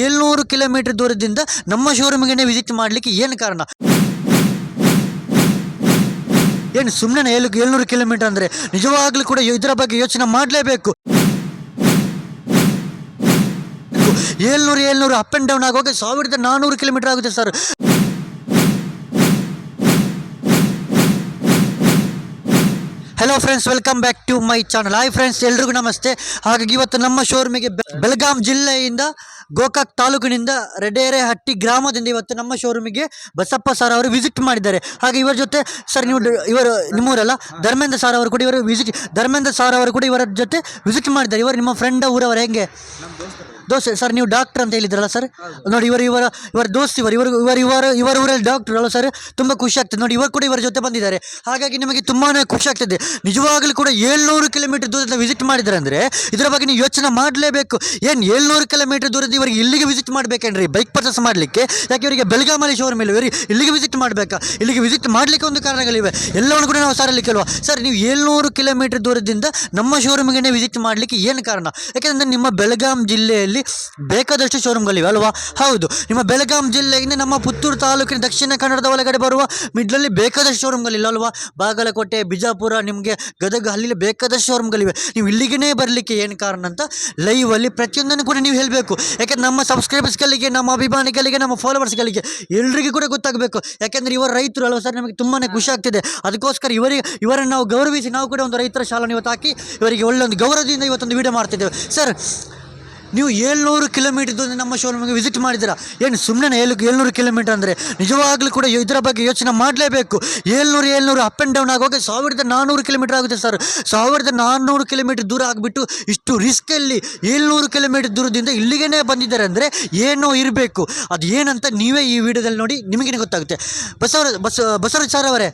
ಏಳ್ನೂರು ಕಿಲೋಮೀಟರ್ ದೂರದಿಂದ ನಮ್ಮ ಶೋರೂಮ್ಗೆ ವಿಸಿಟ್ ಮಾಡಲಿಕ್ಕೆ ಏನು ಕಾರಣ? ಏನು ಸುಮ್ಮನೆ ಏಳು ಏಳ್ನೂರು ಕಿಲೋಮೀಟರ್ ಅಂದರೆ ನಿಜವಾಗ್ಲೂ ಕೂಡ ಇದರ ಬಗ್ಗೆ ಯೋಚನೆ ಮಾಡಲೇಬೇಕು. ಏಳ್ನೂರು ಏಳ್ನೂರು ಅಪ್ ಆ್ಯಂಡ್ ಡೌನ್ ಆಗುವಾಗ ಸಾವಿರದ ನಾನ್ನೂರು ಕಿಲೋಮೀಟರ್ ಆಗುತ್ತೆ sir hello friends welcome back to my channel hi friends ಎಲ್ರಿಗೂ ನಮಸ್ತೆ. ಹಾಗಾಗಿ ಇವತ್ತು ನಮ್ಮ ಶೋರೂಮಿಗೆ ಬೆಳಗಾಂ ಜಿಲ್ಲೆಯಿಂದ ಗೋಕಾಕ್ ತಾಲೂಕಿನಿಂದ ರೆಡೇರೆಹಟ್ಟಿ ಗ್ರಾಮದಿಂದ ಇವತ್ತು ನಮ್ಮ ಶೋರೂಮಿಗೆ ಬಸಪ್ಪ ಸರ್ ಅವರು ವಿಸಿಟ್ ಮಾಡಿದ್ದಾರೆ. ಹಾಗೆ ಇವರ ಜೊತೆ ಸರ್ ನೀವು ಇವರು ನಿಮ್ಮೂರಲ್ಲ, ಧರ್ಮೇಂದ್ರ ಸರ್ ಅವರು ಕೂಡ ಇವರು ವಿಸಿಟ್ ಧರ್ಮೇಂದ್ರ ಸರ್ ಅವರು ಕೂಡ ಇವರ ಜೊತೆ ವಿಸಿಟ್ ಮಾಡಿದ್ದಾರೆ. ಇವರು ನಿಮ್ಮ ಫ್ರೆಂಡ್ ಊರವರು, ಹೆಂಗೆ? ದೋಸ್ತ, ಸರ್, ನೀವು ಡಾಕ್ಟರ್ ಅಂತ ಹೇಳಿದ್ರಲ್ಲ ಸರ್? ನೋಡಿ, ಇವರು, ಇವರ ಇವರ ದೋಸ್ತ್ ಇವರು ಇವರು ಇವರು, ಇವರ ಇವರ ಊರಲ್ಲಿ ಡಾಕ್ಟರ್ ಅಲ್ಲ ಸರ್. ತುಂಬ ಖುಷಿ ಆಗ್ತದೆ. ನೋಡಿ ಇವರು ಕೂಡ ಇವರ ಜೊತೆ ಬಂದಿದ್ದಾರೆ. ಹಾಗಾಗಿ ನಿಮಗೆ ತುಂಬಾ ಖುಷಿ ಆಗ್ತದೆ. ನಿಜವಾಗಲೂ ಕೂಡ ಏಳ್ನೂರು ಕಿಲೋಮೀಟರ್ ದೂರದಿಂದ ವಿಸಿಟ್ ಮಾಡಿದ್ದಾರೆ ಅಂದರೆ ಇದರ ಬಗ್ಗೆ ನೀವು ಯೋಚನೆ ಮಾಡಲೇಬೇಕು. ಏನು ಏಳ್ನೂರು ಕಿಲೋಮೀಟರ್ ದೂರದ ಇವರಿಗೆ ಇಲ್ಲಿಗೆ ವಿಸಿಟ್ ಮಾಡಬೇಕೇನ್ರಿ? ಬೈಕ್ ಪರ್ಚೇಸ್ ಮಾಡಲಿಕ್ಕೆ? ಯಾಕೆ ಇವರಿಗೆ ಬೆಳಗಾಮಲ್ಲಿ ಶೋರೂಮ್ ಇಲ್ಲ? ಇವರಿಗೆ ಇಲ್ಲಿಗೆ ವಿಸಿಟ್ ಮಾಡಬೇಕಾ? ಇಲ್ಲಿಗೆ ವಿಸಿಟ್ ಮಾಡಲಿಕ್ಕೆ ಒಂದು ಕಾರಣಗಳಿವೆ. ಎಲ್ಲವನ್ನು ಕೂಡ ನಾವು ಸಾರಲ್ಲಿ ಕೇಳುವ. ಸರ್, ನೀವು ಏಳ್ನೂರು ಕಿಲೋಮೀಟರ್ ದೂರದಿಂದ ನಮ್ಮ ಶೋರೂಮಿಗೆ ವಿಸಿಟ್ ಮಾಡಲಿಕ್ಕೆ ಏನು ಕಾರಣ? ಯಾಕೆಂದರೆ ನಿಮ್ಮ ಬೆಳಗಾಂ ಜಿಲ್ಲೆಯಲ್ಲಿ ಬೇಕಾದಷ್ಟು ಶೋರೂಮ್ಗಳಿವೆ ಅಲ್ವಾ? ಹೌದು. ನಿಮ್ಮ ಬೆಳಗಾಂ ಜಿಲ್ಲೆಯಿಂದ ನಮ್ಮ ಪುತ್ತೂರು ತಾಲೂಕಿನ ದಕ್ಷಿಣ ಕನ್ನಡದ ಒಳಗಡೆ ಬರುವ ಮಿಡ್ಲಲ್ಲಿ ಬೇಕಾದಷ್ಟು ಶೋರೂಮ್ಗಳಿಲ್ಲ ಅಲ್ವಾ? ಬಾಗಲಕೋಟೆ, ಬಿಜಾಪುರ, ನಿಮಗೆ ಗದಗ ಅಲ್ಲಿ ಬೇಕಾದಷ್ಟು ಶೋರೂಮ್ಗಳಿವೆ ನೀವು ಇಲ್ಲಿಗೇ ಬರಲಿಕ್ಕೆ ಏನು ಕಾರಣ ಅಂತ ಲೈವಲ್ಲಿ ಪ್ರತಿಯೊಂದನ್ನು ಕೂಡ ನೀವು ಹೇಳಬೇಕು. ಯಾಕೆಂದ್ರೆ ನಮ್ಮ ಸಬ್ಸ್ಕ್ರೈಬರ್ಸ್ಗಳಿಗೆ ನಮ್ಮ ಅಭಿಮಾನಿಗಳಿಗೆ, ನಮ್ಮ ಫಾಲೋವರ್ಸ್ಗಳಿಗೆ ಎಲ್ರಿಗೂ ಕೂಡ ಗೊತ್ತಾಗಬೇಕು. ಯಾಕೆಂದರೆ ಇವರು ರೈತರು, ಅಲ್ವಾ ಸರ್? ನಮಗೆ ತುಂಬಾ ಖುಷಿ ಅದಕ್ಕೋಸ್ಕರ ಇವರಿಗೆ ಇವರನ್ನು ನಾವು ಗೌರವಿಸಿ ನಾವು ಕೂಡ ಒಂದು ರೈತರ ಶಾಲೆಯನ್ನು ಇವತ್ತು ಹಾಕಿ ಇವರಿಗೆ ಒಳ್ಳೆ ಒಂದು ಗೌರವದಿಂದ ಇವತ್ತೊಂದು ವಿಡಿಯೋ ಮಾಡ್ತಿದ್ದೇವೆ. ಸರ್ ನೀವು ಏಳ್ನೂರು ಕಿಲೋಮೀಟರ್ ದೂರ ನಮ್ಮ ಶೋರೂಮ್ಗೆ ವಿಸಿಟ್ ಮಾಡಿದ್ದೀರಾ? ಏನು ಸುಮ್ಮನೆ ಏಳು ಏಳ್ನೂರು ಕಿಲೋಮೀಟರ್ ಅಂದರೆ ನಿಜವಾಗ್ಲೂ ಕೂಡ ಇದರ ಬಗ್ಗೆ ಯೋಚನೆ ಮಾಡಲೇಬೇಕು. ಏಳ್ನೂರು ಏಳ್ನೂರು ಅಪ್ ಆ್ಯಂಡ್ ಡೌನ್ ಆಗುವಾಗ ಸಾವಿರದ ನಾನ್ನೂರು ಕಿಲೋಮೀಟರ್ ಆಗುತ್ತೆ ಸರ್ ಸಾವಿರದ ನಾನ್ನೂರು ಕಿಲೋಮೀಟರ್ ದೂರ ಆಗಿಬಿಟ್ಟು ಇಷ್ಟು ರಿಸ್ಕಲ್ಲಿ ಏಳ್ನೂರು ಕಿಲೋಮೀಟರ್ ದೂರದಿಂದ ಇಲ್ಲಿಗೇ ಬಂದಿದ್ದಾರೆ ಅಂದರೆ ಏನೋ ಇರಬೇಕು. ಅದು ಏನಂತ ನೀವೇ ಈ ವಿಡಿಯೋದಲ್ಲಿ ನೋಡಿ ನಿಮಗೇನೆ ಗೊತ್ತಾಗುತ್ತೆ. ಬಸವರ ಬಸ ಬಸವರಾಜ್ ಸರ್ ಅವರೇ.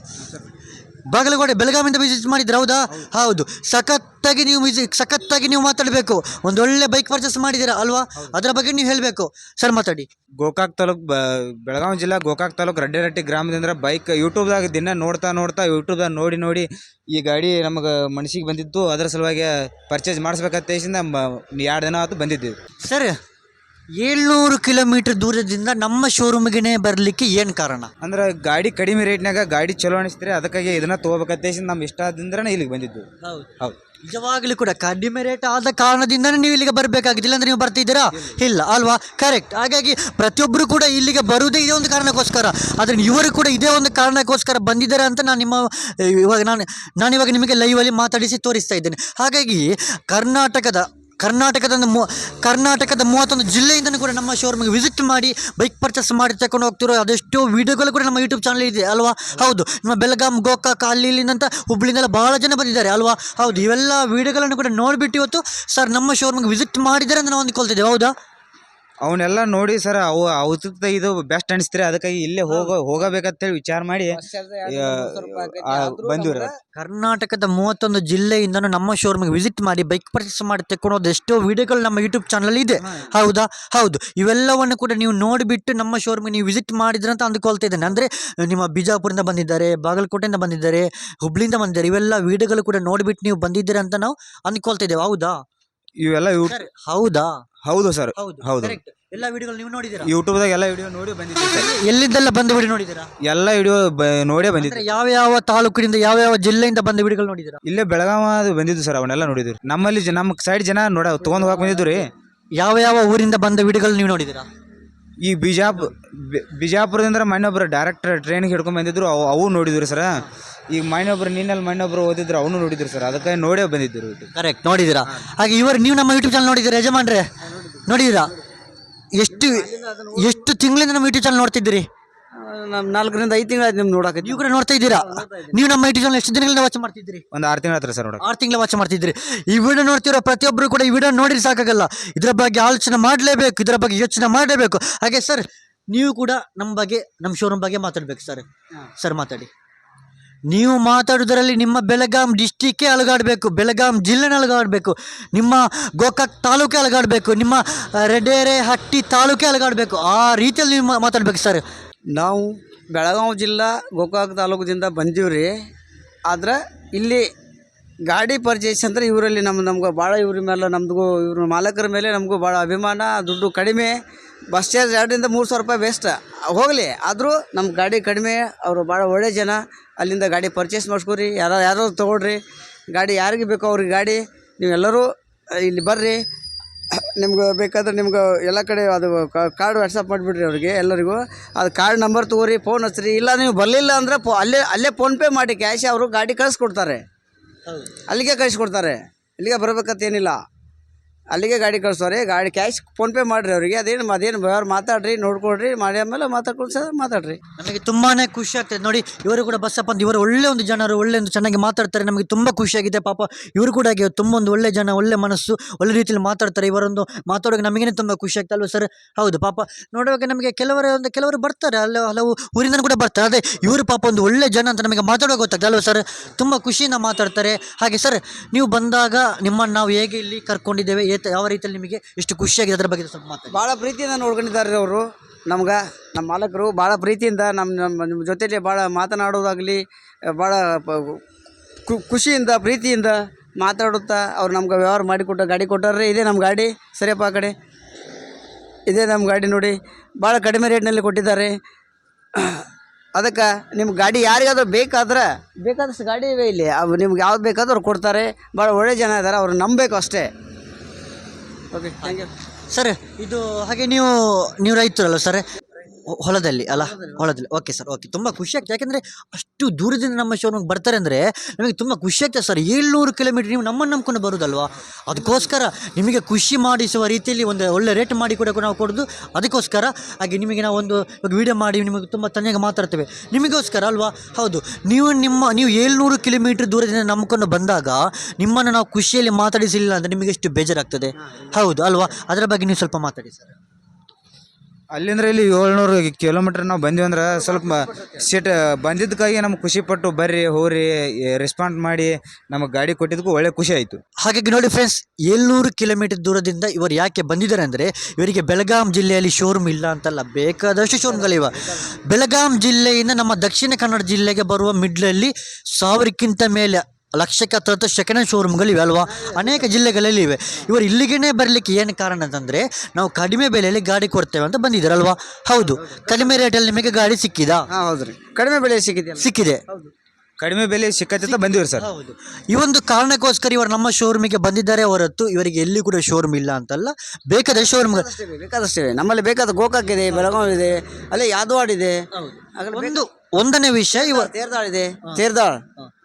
ಬಾಗಲಕೋಟೆ ಬೆಳಗಾವಿಂದ ವಿಸಿಟ್ ಮಾಡಿದ್ರೆ ಹೌದಾ? ಹೌದು. ಸಖತ್ತಾಗಿ ನೀವು ಮ್ಯೂಸಿಕ್ ಸಖತ್ತಾಗಿ ನೀವು ಮಾತಾಡಬೇಕು. ಒಂದು ಒಳ್ಳೆ ಬೈಕ್ ಪರ್ಚೇಸ್ ಮಾಡಿದ್ದೀರಾ ಅಲ್ವಾ? ಅದರ ಬಗ್ಗೆ ನೀವು ಹೇಳಬೇಕು. ಸರ್ ಮಾತಾಡಿ. ಗೋಕಾಕ್ ತಾಲೂಕ್ ಬೆಳಗಾವಿ ಜಿಲ್ಲಾ ಗೋಕಾಕ್ ತಾಲೂಕ್ ರಡ್ಡೆರಟ್ಟಿ ಗ್ರಾಮದಿಂದ ಬೈಕ್ ಯೂಟ್ಯೂಬ್ದಾಗ ದಿನ ನೋಡ್ತಾ ನೋಡ್ತಾ ಯೂಟ್ಯೂಬ್ದಾಗ ನೋಡಿ ನೋಡಿ ಈ ಗಾಡಿ ನಮಗೆ ಮನಸ್ಸಿಗೆ ಬಂದಿತ್ತು. ಅದರ ಸಲುವಾಗಿ ಪರ್ಚೇಸ್ ಮಾಡಿಸ್ಬೇಕಂತ ಎರಡು ದಿನ ಆಯ್ತು ಬಂದಿದ್ದೀವಿ. ಸರ್ ಏಳ್ನೂರು ಕಿಲೋಮೀಟರ್ ದೂರದಿಂದ ನಮ್ಮ ಶೋರೂಮ್ಗೆ ಬರಲಿಕ್ಕೆ ಏನು ಕಾರಣ? ಅಂದ್ರೆ ಗಾಡಿ ಕಡಿಮೆ ರೇಟ್ನಾಗ ಗಾಡಿ ಚಲೋ ಅನಿಸ್ತಾರೆ ಅದಕ್ಕಾಗಿ ಇದನ್ನ ತಗೋಬೇಕಂತ ನಮ್ಮ ಇಷ್ಟ ಆದ್ರಿಂದನೇ ಇಲ್ಲಿಗೆ ಬಂದಿದ್ದು. ಹೌದು. ಹೌದು. ನಿಜವಾಗ್ಲೂ ಕೂಡ ಕಡಿಮೆ ರೇಟ್ ಆದ ಕಾರಣದಿಂದನೇ ನೀವು ಇಲ್ಲಿಗೆ ಬರಬೇಕಾಗಿದ್ದಿಲ್ಲ ಅಂದ್ರೆ ನೀವು ಬರ್ತಿದ್ದೀರಾ? ಇಲ್ಲ. ಅಲ್ವಾ? ಕರೆಕ್ಟ್ ಹಾಗಾಗಿ ಪ್ರತಿಯೊಬ್ಬರು ಕೂಡ ಇಲ್ಲಿಗೆ ಬರುವುದೇ ಇದೇ ಒಂದು ಕಾರಣಕ್ಕೋಸ್ಕರ. ಆದರೆ ಇವರು ಕೂಡ ಇದೇ ಒಂದು ಕಾರಣಕ್ಕೋಸ್ಕರ ಬಂದಿದ್ದಾರೆ ಅಂತ ನಾನು ನಿಮ್ಮ ಇವಾಗ ನಾನು ನಾನು ಇವಾಗ ನಿಮಗೆ ಲೈವಲ್ಲಿ ಮಾತಾಡಿಸಿ ತೋರಿಸ್ತಾ ಇದ್ದೇನೆ. ಹಾಗಾಗಿ ಕರ್ನಾಟಕದ ಕರ್ನಾಟಕದ ಮೂ, ಕರ್ನಾಟಕದ ಮೂವತ್ತೊಂದು ಜಿಲ್ಲೆಯಿಂದನೂ ಕೂಡ ನಮ್ಮ ಶೋರೂಮ್ಗೆ ವಿಸಿಟ್ ಮಾಡಿ ಬೈಕ್ ಪರ್ಚೇಸ್ ಮಾಡಿ ತಗೊಂಡು ಹೋಗ್ತಿರೋ ಅದೆಷ್ಟೋ ವೀಡಿಯೋಗಳು ಕೂಡ ನಮ್ಮ ಯೂಟ್ಯೂಬ್ ಚಾನಲ್ ಇದೆ, ಅಲ್ವಾ? ಹೌದು, ನಮ್ಮ ಬೆಳಗಾಂ, ಗೋಕಾಕ್ ಅಲ್ಲಿ ಇಲ್ಲಿಂದಂತ ಹುಬ್ಳಿಂದೆಲ್ಲ ಭಾಳ ಜನ ಬಂದಿದ್ದಾರೆ, ಅಲ್ವಾ? ಹೌದು, ಇವೆಲ್ಲ ವೀಡಿಯೋಗಳನ್ನು ಕೂಡ ನೋಡಿಬಿಟ್ಟು ಇವತ್ತು ಸರ್ ನಮ್ಮ ಶೋರೂಮ್ಗೆ ವಿಸಿಟ್ ಮಾಡಿದ್ದಾರೆ ಅಂತ ನಾವು ಅಂದ್ಕೊಳ್ತಿದ್ದೇವೆ ಹೌದಾ? ಅವನ್ನೆಲ್ಲ ನೋಡಿ ಸರ್ ಅವು ಅವತ್ತ ಇದು ಬೆಸ್ಟ್ ಅನಿಸ್ತಾರೆ. ಅದಕ್ಕಾಗಿ ಇಲ್ಲೇ ಹೋಗ ಹೋಗಬೇಕಂತ ಹೇಳಿ ವಿಚಾರ ಮಾಡಿ ಬಂದಿವ್ರಿ ಕರ್ನಾಟಕದ ಮೂವತ್ತೊಂದು ಜಿಲ್ಲೆಯಿಂದನೂ ನಮ್ಮ ಶೋರೂಮ್ಗೆ ವಿಸಿಟ್ ಮಾಡಿ ಬೈಕ್ ಪರ್ಚೇಸ್ ಮಾಡಿ ತೆಕ್ಕೊಳೋದು ಎಷ್ಟೋ ವಿಡಿಯೋಗಳು ನಮ್ಮ ಯೂಟ್ಯೂಬ್ ಚಾನಲ್ ಇದೆ. ಹೌದಾ? ಹೌದು. ಇವೆಲ್ಲವನ್ನು ಕೂಡ ನೀವು ನೋಡಿಬಿಟ್ಟು ನಮ್ಮ ಶೋರೂಮ್ಗೆ ನೀವು ವಿಸಿಟ್ ಮಾಡಿದ್ರೆ ಅಂತ ಅಂದ್ಕೊಳ್ತಾ ಇದ್ದೇನೆ. ಅಂದರೆ ನಿಮ್ಮ ಬಿಜಾಪುರದಿಂದ ಬಂದಿದ್ದಾರೆ ಬಾಗಲಕೋಟೆಯಿಂದ ಬಂದಿದ್ದಾರೆ ಹುಬ್ಳಿಯಿಂದ ಬಂದಿದ್ದಾರೆ ಇವೆಲ್ಲ ವಿಡಿಯೋಗಳು ಕೂಡ ನೋಡಿಬಿಟ್ಟು ನೀವು ಬಂದಿದ್ದೀರಾ ಅಂತ ನಾವು ಅಂದ್ಕೊಳ್ತಾ ಇದ್ದೇವೆ. ಹೌದಾ? ಇವೆಲ್ಲ ಯೂ ಸರ್ ಹೌದಾ? ಹೌದು ಸರ್. ಹೌದು ಹೌದು. ಕರೆಕ್ಟ್ ಎಲ್ಲ ವಿಡಿಯೋಗಳು ನೀವು ನೋಡಿದ್ದೀರಾ? ಯೂಟ್ಯೂಬ್ದಾಗ ಎಲ್ಲ ವಿಡಿಯೋ ನೋಡಿ ಬಂದಿದ್ದೀವಿ ಸರ್. ಎಲ್ಲಿಂದೆಲ್ಲ ಬಂದು ವಿಡಿಯೋ ನೋಡಿದ್ದೀರಾ? ಎಲ್ಲ ವಿಡಿಯೋ ನೋಡೇ ಬಂದಿದ್ದೀರಾ ಅಂದ್ರೆ ಯಾವ ಯಾವ ತಾಲೂಕಿನಿಂದ ಯಾವ ಯಾವ ಜಿಲ್ಲೆಯಿಂದ ಬಂದ ವಿಡಿಯೋಗಳು ನೋಡಿದ್ದೀರಾ? ಇಲ್ಲೇ ಬೆಳಗಾವ ಅದು ಬಂದಿದ್ದು ಸರ್ ಅವನ್ನೆಲ್ಲ ನೋಡಿದ್ರು ನಮ್ಮಲ್ಲಿ ಜ- ನಮ್ಮ ಸೈಡ್ ಜನ ನೋಡ ತೊಗೊಂಡ್ ಹೋಗಕ್ ಬಂದಿದ್ದು ರೀ. ಯಾವ ಯಾವ ಊರಿಂದ ಬಂದ ವಿಡಿಯೋಗಳು ನೀವು ನೋಡಿದ್ದೀರಾ? ಈ ಬಿಜಾಪು ಬಿ- ಬಿಜಾಪುರದಿಂದ ಮಣ್ಣೊಬ್ರು ಡೈರೆಕ್ಟ್ ಟ್ರೈನ್ಗೆ ಹಿಡ್ಕೊಂಡ್ ಬಂದಿದ್ರು ಅವು ಅವು ನೋಡಿದ್ರು ಸರ್. ಈಗ ಮಣ್ಣೊಬ್ರು ನಿನ್ನಲ್ಲಿ ಮಣ್ಣೊಬ್ರು ಓದಿದ್ರು ಅವನು ನೋಡಿದ್ರು ಸರ್. ಅದಕ್ಕೆ ನೋಡೇ ಬಂದಿದ್ರು ಕರೆಕ್ಟ್ ನೋಡಿದಿರಾ ಹಾಗೆ ಇವರು ನೀವು ನಮ್ಮ ಯೂಟ್ಯೂಬ್ ಚಾನಲ್ ನೋಡಿದ್ದೀರಾ ಯಜಮಾನ್ರೆ? ನೋಡಿದಿರಾ ಎಷ್ಟು ಎಷ್ಟು ತಿಂಗಳಿಂದ ನಮ್ಮ ಯೂಟ್ಯೂಬ್ ಚಾನಲ್ ನೋಡ್ತಿದ್ದೀರಿ? ನಮ್ಮ ನಾಲ್ಕರಿಂದ ಐದು ತಿಂಗಳ ಆಯ್ತು ನಿಮ್ಗೆ ನೋಡಕ್ಕೆ ನೀವು ಕೂಡ ನೋಡ್ತಾ ಇದ್ದೀರಾ? ನೀವು ನಮ್ಮ ಯೂಟ್ಯೂಬ್ ಚಾನಲ್ ಎಷ್ಟು ದಿನಗಳಿಂದ ವಾಚ್ ಮಾಡ್ತಿದ್ದೀರಿ? ಒಂದು ಆರು ತಿಂಗಳ ಹತ್ರ ಸರ್ ನೋಡಕ್ಕೆ ಆರು ತಿಂಗಳ ವಾಚ್ ಮಾಡ್ತಿದ್ದೀರಿ. ಈ ವಿಡಿಯೋ ನೋಡ್ತಿರೋ ಪ್ರತಿಯೊಬ್ಬರು ಕೂಡ ಈ ವಿಡಿಯೋ ನೋಡಿದ್ರೆ ಸಾಕಾಗಲ್ಲ. ಇದರ ಬಗ್ಗೆ ಆಲೋಚನೆ ಮಾಡಲೇಬೇಕು ಇದರ ಬಗ್ಗೆ ಯೋಚನೆ ಮಾಡಲೇಬೇಕು. ಹಾಗೆ ಸರ್ ನೀವು ಕೂಡ ನಮ್ಮ ಬಗ್ಗೆ ನಮ್ಮ ಶೋರೂಮ್ ಬಗ್ಗೆ ಮಾತಾಡ್ಬೇಕು ಸರ್. ಸರ್ ಮಾತಾಡಿ. ನೀವು ಮಾತಾಡೋದರಲ್ಲಿ ನಿಮ್ಮ ಬೆಳಗಾಂ ಡಿಸ್ಟಿಕ್ಕೇ ಅಲುಗಾಡಬೇಕು, ಬೆಳಗಾಂ ಜಿಲ್ಲೆನ ಅಲಗಾಡಬೇಕು, ನಿಮ್ಮ ಗೋಕಾಕ್ ತಾಲೂಕೆ ಅಲುಗಾಡಬೇಕು, ನಿಮ್ಮ ರೆಡೇರೆ ಹಟ್ಟಿ ತಾಲೂಕೆ ಅಲುಗಾಡಬೇಕು. ಆ ರೀತಿಯಲ್ಲಿ ನೀವು ಮಾತಾಡಬೇಕು ಸರ್. ನಾವು ಬೆಳಗಾವಿ ಜಿಲ್ಲಾ, ಗೋಕಾಕ್ ತಾಲೂಕದಿಂದ ರೀ. ಆದ್ರೆ ಇಲ್ಲಿ ಗಾಡಿ ಪರ್ಚೇಸ್ ಅಂದರೆ ಇವರಲ್ಲಿ ನಮ್ಮ ನಮ್ಗೆ ಭಾಳ ಇವ್ರ ಮೇಲೆ ನಮ್ದು ಇವ್ರ ಮಾಲಕರ ಮೇಲೆ ನಮಗೂ ಭಾಳ ಅಭಿಮಾನ, ದುಡ್ಡು ಕಡಿಮೆ. ಬಸ್ ಚಾರ್ಜ್ ಎರಡರಿಂದ ಮೂರು ಸಾವಿರ ರೂಪಾಯಿ ವೇಸ್ಟ್ ಹೋಗಲಿ ಆದರೂ ನಮ್ಮ ಗಾಡಿ ಕಡಿಮೆ ಅವರು ಭಾಳ ಒಳ್ಳೆ ಜನ ಅಲ್ಲಿಂದ ಗಾಡಿ ಪರ್ಚೇಸ್ ಮಾಡಿಸ್ಕೊರಿ ಯಾರು ಯಾರೋ ತೊಗೊಳ್ರಿ ಗಾಡಿ ಯಾರಿಗೆ ಬೇಕೋ ಅವ್ರಿಗೆ ಗಾಡಿ ನೀವೆಲ್ಲರೂ ಇಲ್ಲಿ ಬರ್ರಿ. ನಿಮ್ಗೆ ಬೇಕಾದ್ರೆ ನಿಮ್ಗೆ ಎಲ್ಲ ಕಡೆ ಅದು ಕಾರ್ಡ್ ವಾಟ್ಸಪ್ ಮಾಡಿಬಿಡ್ರಿ ಅವ್ರಿಗೆ ಎಲ್ಲರಿಗೂ. ಅದು ಕಾರ್ಡ್ ನಂಬರ್ ತೊಗೋರಿ ಫೋನ್ ಹಚ್ಚಿರಿ ಇಲ್ಲ ನೀವು ಬರಲಿಲ್ಲ ಅಂದರೆ ಪೋ ಅಲ್ಲೇ ಅಲ್ಲೇ ಫೋನ್ಪೇ ಮಾಡಿ ಕ್ಯಾಶ್ ಅವರು ಗಾಡಿ ಕಳಿಸ್ಕೊಡ್ತಾರೆ. ಅಲ್ಲಿಗೆ ಕಳಿಸ್ಕೊಡ್ತಾರೆ. ಇಲ್ಲಿಗೆ ಬರಬೇಕಂತ ಏನಿಲ್ಲ. ಅಲ್ಲಿಗೆ ಗಾಡಿ ಕಳ್ಸೋರಿ ಗಾಡಿ ಕ್ಯಾಶ್ ಫೋನ್ಪೇ ಮಾಡಿರಿ ಅವರಿಗೆ, ಅದೇನು ಅದೇನು ಅವ್ರು ಮಾತಾಡ್ರಿ ನೋಡ್ಕೊಡ್ರಿ ಮಾಡಿ ಆಮೇಲೆ ಮಾತಾಡ್ಕೊಂಡು ಸರ್ ಮಾತಾಡ್ರಿ. ನಮಗೆ ತುಂಬಾನೇ ಖುಷಿ ಆಗ್ತದೆ. ನೋಡಿ, ಇವರು ಕೂಡ ಬಸ್ಸಪ್ಪ ಅಂತ, ಇವರು ಒಳ್ಳೆ ಒಂದು ಜನರು, ಒಳ್ಳೆ ಒಂದು ಚೆನ್ನಾಗಿ ಮಾತಾಡ್ತಾರೆ. ನಮಗೆ ತುಂಬ ಖುಷಿಯಾಗಿದೆ ಪಾಪ, ಇವರು ಕೂಡ ಹಾಗೆ ತುಂಬ ಒಂದು ಒಳ್ಳೆ ಜನ, ಒಳ್ಳೆ ಮನಸ್ಸು, ಒಳ್ಳೆ ರೀತಿಯಲ್ಲಿ ಮಾತಾಡ್ತಾರೆ. ಇವರೊಂದು ಮಾತಾಡೋಕೆ ನಮಗೇನೆ ತುಂಬ ಖುಷಿ ಆಗ್ತದೆ ಅಲ್ವಾ ಸರ್? ಹೌದು, ಪಾಪ. ನೋಡುವಾಗ ನಮಗೆ ಕೆಲವರು ಒಂದು, ಕೆಲವರು ಬರ್ತಾರೆ. ಅಲ್ಲ ಹಲವು ಊರಿಂದ ಕೂಡ ಬರ್ತಾರೆ. ಅದೇ, ಇವರು ಪಾಪ ಒಂದು ಒಳ್ಳೆ ಜನ ಅಂತ ನಮಗೆ ಮಾತಾಡೋಕೆ ಗೊತ್ತಾಗ್ತದೆ ಅಲ್ವಾ ಸರ್? ತುಂಬ ಖುಷಿಯಿಂದ ಮಾತಾಡ್ತಾರೆ. ಹಾಗೆ ಸರ್, ನೀವು ಬಂದಾಗ ನಿಮ್ಮನ್ನು ನಾವು ಹೇಗೆ ಇಲ್ಲಿ ಕರ್ಕೊಂಡಿದ್ದೇವೆ? ಯಾವ ರೀತಿಯಲ್ಲಿ ನಿಮಗೆ ಇಷ್ಟು ಖುಷಿಯಾಗಿದೆ ಅದರ ಬಗ್ಗೆ ಸ್ವಲ್ಪ ಮಾತಾಡಿ. ಭಾಳ ಪ್ರೀತಿಯಿಂದ ನೋಡ್ಕೊಂಡಿದ್ದಾರೆ ಅವರು. ನಮ್ಗೆ ನಮ್ಮ ಮಾಲಕರು ಭಾಳ ಪ್ರೀತಿಯಿಂದ ನಮ್ಮ ನಮ್ಮ ನಿಮ್ಮ ಜೊತೆಲಿ ಭಾಳ ಮಾತನಾಡೋದಾಗಲಿ ಭಾಳ ಖುಷಿಯಿಂದ, ಪ್ರೀತಿಯಿಂದ ಮಾತಾಡುತ್ತಾ ಅವ್ರು ನಮ್ಗೆ ವ್ಯವಹಾರ ಮಾಡಿಕೊಟ್ಟ ಗಾಡಿ ಕೊಟ್ಟಾರ್ರಿ. ಇದೇ ನಮ್ಮ ಗಾಡಿ, ಸರಿಯಪ್ಪ ಆ ಕಡೆ. ಇದೇ ನಮ್ಮ ಗಾಡಿ ನೋಡಿ ಭಾಳ ಕಡಿಮೆ ರೇಟ್ನಲ್ಲಿ ಕೊಟ್ಟಿದ್ದಾರೆ. ಅದಕ್ಕೆ ನಿಮ್ಮ ಗಾಡಿ ಯಾರಿಗಾದ್ರೂ ಬೇಕಾದ್ರೆ, ಬೇಕಾದಷ್ಟು ಗಾಡಿ ಇವೆ ಇಲ್ಲಿ. ಅವು ನಿಮ್ಗೆ ಯಾವ್ದು ಬೇಕಾದ್ರೂ ಅವ್ರು ಕೊಡ್ತಾರೆ. ಭಾಳ ಒಳ್ಳೆ ಜನ ಇದ್ದಾರೆ ಅವ್ರು ನಂಬಬೇಕು ಅಷ್ಟೇ. ಓಕೆ ಥ್ಯಾಂಕ್ ಯು ಸರ್ ಇದು ಹಾಗೆ ನೀವು ನೀವು ರೈತರಲ್ಲ ಸರ್ ಹೊಲದಲ್ಲಿ ಅಲ್ಲ ಹೊಲದಲ್ಲಿ. ಓಕೆ ಸರ್ ಓಕೆ ತುಂಬ ಖುಷಿ ಆಗ್ತದೆ. ಯಾಕೆಂದರೆ ಅಷ್ಟು ದೂರದಿಂದ ನಮ್ಮ ಶೋರೂಮ್ಗೆ ಬರ್ತಾರೆ ಅಂದರೆ ನಮಗೆ ತುಂಬ ಖುಷಿ ಆಗ್ತದೆ ಸರ್ ಏಳ್ನೂರು ಕಿಲೋಮೀಟರ್ ನೀವು ನಮ್ಮನ್ನು ನಂಬ್ಕೊಂಡು ಬರೋದಲ್ವಾ? ಅದಕ್ಕೋಸ್ಕರ ನಿಮಗೆ ಖುಷಿ ಮಾಡಿಸುವ ರೀತಿಯಲ್ಲಿ ಒಂದು ಒಳ್ಳೆ ರೇಟ್ ಮಾಡಿ ಕೂಡ ನಾವು ಕೊಡೋದು. ಅದಕ್ಕೋಸ್ಕರ ಹಾಗೆ ನಿಮಗೆ ನಾವು ಒಂದು ವಿಡಿಯೋ ಮಾಡಿ ನಿಮಗೆ ತುಂಬ ತನಿಯಾಗಿ ಮಾತಾಡ್ತೇವೆ. ನಿಮಗೋಸ್ಕರ ಅಲ್ವಾ? ಹೌದು. ನೀವು ನಿಮ್ಮ ನೀವು ಏಳ್ನೂರು ಕಿಲೋಮೀಟರ್ ದೂರದಿಂದ ನಂಬ್ಕೊಂಡು ಬಂದಾಗ ನಿಮ್ಮನ್ನು ನಾವು ಖುಷಿಯಲ್ಲಿ ಮಾತಾಡಿಸಿಲ್ಲ ಅಂದರೆ ನಿಮಗೆ ಎಷ್ಟು ಬೇಜಾರಾಗ್ತದೆ ಹೌದು ಅಲ್ವಾ? ಅದರ ಬಗ್ಗೆ ನೀವು ಸ್ವಲ್ಪ ಮಾತಾಡಿ ಸರ್ ಅಲ್ಲಿಂದ್ರ ಇಲ್ಲಿ ಏಳ್ನೂರು ಕಿಲೋಮೀಟ್ರ್ ನಾವು ಬಂದಿವಂದ್ರೆ ಸ್ವಲ್ಪ ಸೀಟ್ ಬಂದಿದ್ದಕ್ಕಾಗಿ ನಮ್ಗೆ ಖುಷಿ ಪಟ್ಟು ಬರ್ರಿ, ಹೋಗ್ರಿ ರೆಸ್ಪಾಂಡ್ ಮಾಡಿ ನಮಗೆ ಗಾಡಿ ಕೊಟ್ಟಿದ್ದಕ್ಕೂ ಒಳ್ಳೆ ಖುಷಿ ಆಯಿತು. ಹಾಗಾಗಿ ನೋಡಿ ಫ್ರೆಂಡ್ಸ್ ಏಳ್ನೂರು ಕಿಲೋಮೀಟರ್ ದೂರದಿಂದ ಇವರು ಯಾಕೆ ಬಂದಿದ್ದಾರೆ ಅಂದರೆ ಇವರಿಗೆ ಬೆಳಗಾಂ ಜಿಲ್ಲೆಯಲ್ಲಿ ಶೋರೂಮ್ ಇಲ್ಲ ಅಂತಲ್ಲ, ಬೇಕಾದಷ್ಟು ಶೋರೂಮ್ಗಳಿವೆ ಬೆಳಗಾಂ ಜಿಲ್ಲೆಯಿಂದ ನಮ್ಮ ದಕ್ಷಿಣ ಕನ್ನಡ ಜಿಲ್ಲೆಗೆ ಬರುವ ಮಿಡ್ಲಲ್ಲಿ ಸಾವಿರಕ್ಕಿಂತ ಮೇಲೆ ಲಕ್ಷಕ್ಕೆ ಹತ್ತು ಸೆಕೆಂಡ್ ಹ್ಯಾಂಡ್ ಶೋರೂಮ್ಗಳಿವೆ ಅಲ್ವಾ? ಅನೇಕ ಜಿಲ್ಲೆಗಳಲ್ಲಿ ಇವೆ ಇವರು ಇಲ್ಲಿಗೇ ಬರಲಿಕ್ಕೆ ಏನು ಕಾರಣ ಅಂತಂದರೆ ನಾವು ಕಡಿಮೆ ಬೆಲೆಯಲ್ಲಿ ಗಾಡಿ ಕೊಡ್ತೇವೆ ಅಂತ ಬಂದಿದ್ದಾರೆ ಅಲ್ವಾ ಹೌದು. ಕಡಿಮೆ ರೇಟಲ್ಲಿ ನಿಮಗೆ ಗಾಡಿ ಸಿಕ್ಕಿದಾ? ಹೌದು ರೀ ಕಡಿಮೆ ಬೆಲೆ ಸಿಕ್ಕಿದೆ ಸಿಕ್ಕಿದೆ. ಕಡಿಮೆ ಬೆಲೆ ಸಿಕ್ಕತ್ತ ಬಂದಿವ್ರಿ ಸರ್. ಹೌದು. ಈ ಒಂದು ಕಾರಣಕ್ಕೋಸ್ಕರ ಇವರು ನಮ್ಮ ಶೋರೂಮಿಗೆ ಬಂದಿದ್ದಾರೆ ಹೊರತು ಇವರಿಗೆ ಎಲ್ಲಿ ಕೂಡ ಶೋರೂಮ್ ಇಲ್ಲ ಅಂತಲ್ಲ. ಬೇಕಾದ ಶೋರೂಮ್ ಬೇಕಾದಷ್ಟಿವೆ ನಮ್ಮಲ್ಲಿ ಬೇಕಾದ ಗೋಕಾಕ್ ಇದೆ ಬೆಳಗಾವಿ ಇದೆ ಅಲ್ಲೇ ಯಾದವಾಡ್ ಇದೆ. ಒಂದು ಒಂದನೇ ವಿಷಯ ಇವ ತೇರ್ದಾಳ್ ಇದೆ ತೇರ್ದಾಳ್.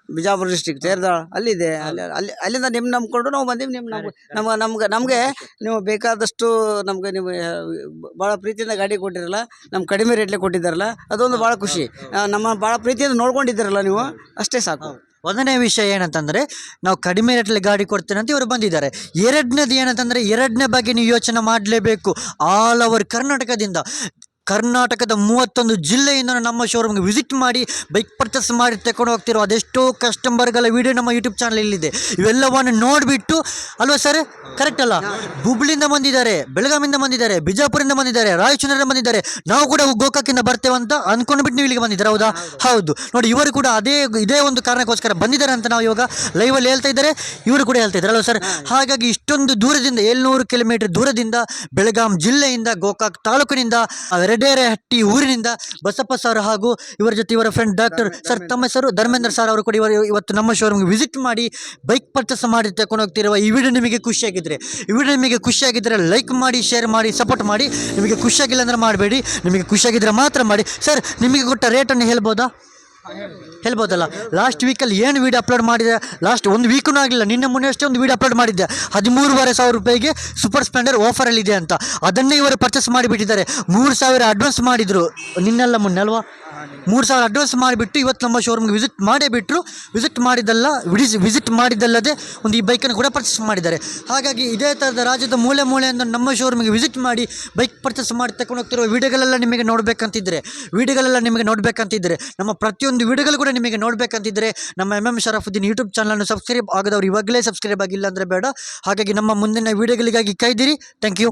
ಬಿಜಾಪುರ ಡಿಸ್ಟಿಕ್ ಸೇರ್ದಾಳ. ಅಲ್ಲಿದೆ. ಅಲ್ಲಿ ಅಲ್ಲಿ ಅಲ್ಲಿಂದ ನಿಮ್ಮ ನಂಬ್ಕೊಂಡು ನಾವು ಬಂದೀವಿ ನಿಮ್ಮ ನಮ್ಗೆ ನಮ್ಗೆ ನಮ್ಗೆ ನಮಗೆ ನೀವು ಬೇಕಾದಷ್ಟು ನಮ್ಗೆ ನೀವು ಭಾಳ ಪ್ರೀತಿಯಿಂದ ಗಾಡಿ ಕೊಟ್ಟಿರಲ್ಲ ನಮ್ಗೆ ಕಡಿಮೆ ರೇಟ್ಲೆ ಕೊಟ್ಟಿದ್ದಾರಲ್ಲ ಅದೊಂದು ಭಾಳ ಖುಷಿ. ನಮ್ಮ ಭಾಳ ಪ್ರೀತಿಯಿಂದ ನೋಡ್ಕೊಂಡಿದ್ದೀರಲ್ಲ ನೀವು ಅಷ್ಟೇ ಸಾಕು. ಒಂದನೇ ವಿಷಯ ಏನಂತಂದ್ರೆ ನಾವು ಕಡಿಮೆ ರೇಟಲ್ಲಿ ಗಾಡಿ ಕೊಡ್ತೇನೆ ಅಂತ ಇವರು ಬಂದಿದ್ದಾರೆ. ಎರಡನೇದು ಏನಂತಂದ್ರೆ ಎರಡನೇ ಬಗ್ಗೆ ನೀವು ಯೋಚನೆ ಮಾಡಲೇಬೇಕು. ಆಲ್ ಓವರ್ ಕರ್ನಾಟಕದಿಂದ. ಕರ್ನಾಟಕದ ಮೂವತ್ತೊಂದು ಜಿಲ್ಲೆಯಿಂದ ನಮ್ಮ ಶೋರೂಮ್ಗೆ ವಿಸಿಟ್ ಮಾಡಿ ಬೈಕ್ ಪರ್ಚೇಸ್ ಮಾಡಿ ತಗೊಂಡು ಹೋಗ್ತಿರೋ ಅದೆಷ್ಟೋ ಕಸ್ಟಮರ್ಗಳ ವಿಡಿಯೋ ನಮ್ಮ ಯೂಟ್ಯೂಬ್ ಚಾನಲಲ್ಲಿದೆ ಇವೆಲ್ಲವನ್ನು ನೋಡಿಬಿಟ್ಟು, ಅಲ್ವಾ ಸರ್ ಕರೆಕ್ಟ್ ಅಲ್ಲ? ಹುಬ್ಳಿಂದ ಬಂದಿದ್ದಾರೆ ಬೆಳಗಾವಿಂದ ಬಂದಿದ್ದಾರೆ, ಬಿಜಾಪುರಿಂದ ಬಂದಿದ್ದಾರೆ ರಾಯಚೂರಿನಿಂದ ಬಂದಿದ್ದಾರೆ. ನಾವು ಕೂಡ ಗೋಕಾಕಿಂದ ಬರ್ತೇವೆ ಅಂತ ಅಂದ್ಕೊಂಡ್ಬಿಟ್ಟು ನೀವು ಇಲ್ಲಿಗೆ ಬಂದಿದ್ದಾರೆ? ಹೌದಾ? ಹೌದು. ನೋಡಿ, ಇವರು ಕೂಡ ಅದೇ, ಇದೇ ಒಂದು ಕಾರಣಕ್ಕೋಸ್ಕರ ಬಂದಿದ್ದಾರೆ ಅಂತ ನಾವು ಇವಾಗ ಲೈವಲ್ಲಿ ಹೇಳ್ತಾ ಇದ್ದಾರೆ. ಇವರು ಕೂಡ ಹೇಳ್ತಾ ಇದ್ದಾರೆ, ಅಲ್ವಾ ಸರ್ ಹಾಗಾಗಿ ಇಷ್ಟೊಂದು ದೂರದಿಂದ ಏಳ್ನೂರು ಕಿಲೋಮೀಟರ್ ದೂರದಿಂದ ಬೆಳಗಾಂ ಜಿಲ್ಲೆಯಿಂದ ಗೋಕಾಕ್ ತಾಲೂಕಿನಿಂದ ರೆಡೇರೆಹಟ್ಟಿ ಊರಿನಿಂದ ಬಸಪ್ಪ ಸರ್ ಹಾಗೂ ಇವರ ಜೊತೆ ಇವರ ಫ್ರೆಂಡ್ ಡಾಕ್ಟರ್ ಸರ್ ತಮ್ಮ ಹೆಸರು ಧರ್ಮೇಂದ್ರ ಸರ್ ಅವರು ಕೂಡ ಇವರು ಇವತ್ತು ನಮ್ಮ ಶೋರೂಮ್ಗೆ ವಿಸಿಟ್ ಮಾಡಿ ಬೈಕ್ ಪರ್ಚೇಸ್ ಮಾಡಿ ತಗೊಂಡು ಹೋಗ್ತಿರುವ ಈ ವಿಡಿಯೋ ನಿಮಗೆ ಖುಷಿಯಾಗಿದ್ದರೆ ಈ ವಿಡಿಯೋ ನಿಮಗೆ ಖುಷಿಯಾಗಿದ್ದರೆ ಲೈಕ್ ಮಾಡಿ ಶೇರ್ ಮಾಡಿ ಸಪೋರ್ಟ್ ಮಾಡಿ ನಿಮಗೆ ಖುಷಿಯಾಗಿಲ್ಲ ಅಂದರೆ ಮಾಡಬೇಡಿ ನಿಮಗೆ ಖುಷಿಯಾಗಿದ್ದರೆ ಮಾತ್ರ ಮಾಡಿ. ಸರ್ ನಿಮಗೆ ಕೊಟ್ಟ ರೇಟನ್ನು ಹೇಳ್ಬೋದಾ? ಹೇಳ್ಬೋದಲ್ಲ? ಲಾಸ್ಟ್ ವೀಕಲ್ಲಿ ಏನು ವೀಡಿಯೋ ಅಪ್ಲೋಡ್ ಮಾಡಿದೆ? ಲಾಸ್ಟ್ ಒಂದು ವೀಕೂ ಆಗಿಲ್ಲ, ನಿನ್ನೆ ಮೊನ್ನೆ ಅಷ್ಟೇ ಒಂದು ವೀಡಿಯೋ ಅಪ್ಲೋಡ್ ಮಾಡಿದ್ದೆ. ಹದಿಮೂರುವರೆ ಸಾವಿರ ರೂಪಾಯಿಗೆ ಸೂಪರ್ ಸ್ಪ್ಲೆಂಡರ್ ಆಫರಲ್ಲಿದೆ ಅಂತ. ಅದನ್ನೇ ಇವರು ಪರ್ಚೇಸ್ ಮಾಡಿಬಿಟ್ಟಿದ್ದಾರೆ. ಮೂರು ಸಾವಿರ ಅಡ್ವಾನ್ಸ್ ಮಾಡಿದರು. ನಿನ್ನೆಲ್ಲ ಮೊನ್ನೆ ಅಲ್ವಾ? ಮೂರು ಸಾವಿರ ಅಡ್ವಾನ್ಸ್ ಮಾಡಿಬಿಟ್ಟು ಇವತ್ತು ನಮ್ಮ ಶೋರೂಮ್ಗೆ ವಿಸಿಟ್ ಮಾಡೇ ಬಿಟ್ಟರು ವಿಸಿಟ್ ಮಾಡಿದ್ದಲ್ಲ ವಿಡಿಸ್ ವಿಸಿಟ್ ಮಾಡಿದ್ದಲ್ಲದೆ ಒಂದು ಈ ಬೈಕನ್ನು ಕೂಡ ಪರ್ಚೇಸ್ ಮಾಡಿದ್ದಾರೆ. ಹಾಗಾಗಿ ಇದೇ ಥರದ ರಾಜ್ಯದ ಮೂಲೆ ಮೂಲೆಯಿಂದ ನಮ್ಮ ಶೋರೂಮ್ಗೆ ವಿಸಿಟ್ ಮಾಡಿ ಬೈಕ್ ಪರ್ಚೇಸ್ ಮಾಡಿ ತಗೊಂಡು ಹೋಗ್ತಿರೋ ವಿಡಿಯೋಗಳೆಲ್ಲ ನಿಮಗೆ ನೋಡಬೇಕಂತಿದ್ದರೆ ವಿಡಿಯೋಗಳೆಲ್ಲ ನಿಮಗೆ ನೋಡಬೇಕಂತಿದ್ದರೆ ನಮ್ಮ ಪ್ರತಿಯೊಂದು ವಿಡಿಯೋಗಳು ಕೂಡ ನಿಮಗೆ ನೋಡಬೇಕಂತಿದ್ದರೆ ನಮ್ಮ ಎಂ ಎಂ ಶರಫುದ್ದೀನ್ ಯೂಟ್ಯೂಬ್ ಚಾನಲನ್ನು ಸಬ್ಸ್ಕ್ರೈಬ್ ಆಗದವ್ರು ಇವಾಗಲೇ ಸಬ್ಸ್ಕ್ರೈಬ್ ಆಗಿಲ್ಲ ಅಂದರೆ ಬೇಡ. ಹಾಗಾಗಿ ನಮ್ಮ ಮುಂದಿನ ವಿಡಿಯೋಗಳಿಗಾಗಿ ಕಾಯ್ದಿರಿ ಥ್ಯಾಂಕ್ ಯು